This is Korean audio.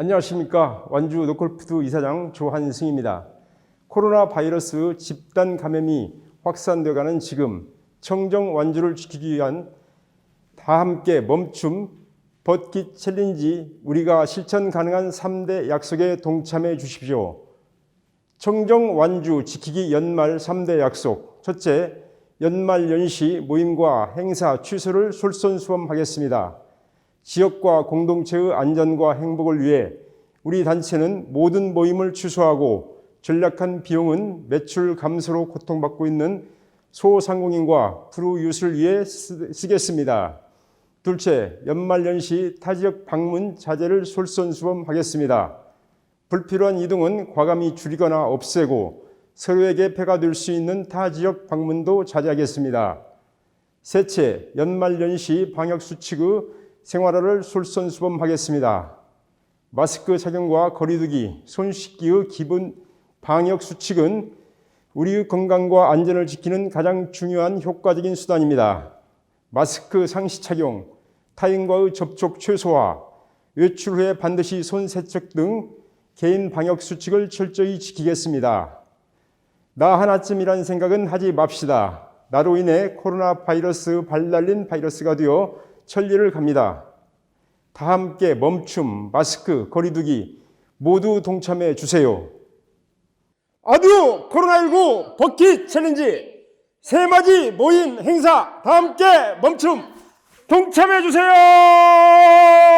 안녕하십니까. 완주 노콜푸드 이사장 조한승입니다. 코로나 바이러스 집단 감염이 확산되어가는 지금 청정 완주를 지키기 위한 다 함께 멈춤 벗기 챌린지 우리가 실천 가능한 3대 약속에 동참해 주십시오. 청정 완주 지키기 연말 3대 약속. 첫째, 연말 연시 모임과 행사 취소를 솔선수범하겠습니다. 지역과 공동체의 안전과 행복을 위해 우리 단체는 모든 모임을 취소하고 전략한 비용은 매출 감소로 고통받고 있는 소상공인과 프로유스를 위해 쓰- 쓰겠습니다. 둘째, 연말연시 타지역 방문 자제를 솔선수범하겠습니다. 불필요한 이동은 과감히 줄이거나 없애고 서로에게 폐가 될 수 있는 타 지역 방문도 자제하겠습니다. 셋째, 연말연시 방역수칙의 생활화를 솔선수범하겠습니다. 마스크 착용과 거리두기, 손 씻기의 기본 방역 수칙은 우리의 건강과 안전을 지키는 가장 중요한 효과적인 수단입니다. 마스크 상시 착용, 타인과의 접촉 최소화, 외출 후에 반드시 손 세척 등 개인 방역 수칙을 철저히 지키겠습니다. 나 하나쯤이라는 생각은 하지 맙시다. 나로 인해 코로나 바이러스 발날린 바이러스가 되어 천리를 갑니다. 다 함께 멈춤, 마스크, 거리두기 모두 동참해 주세요. 아두 코로나19 버킷 챌린지 세맞이 모임 행사 다 함께 멈춤 동참해 주세요.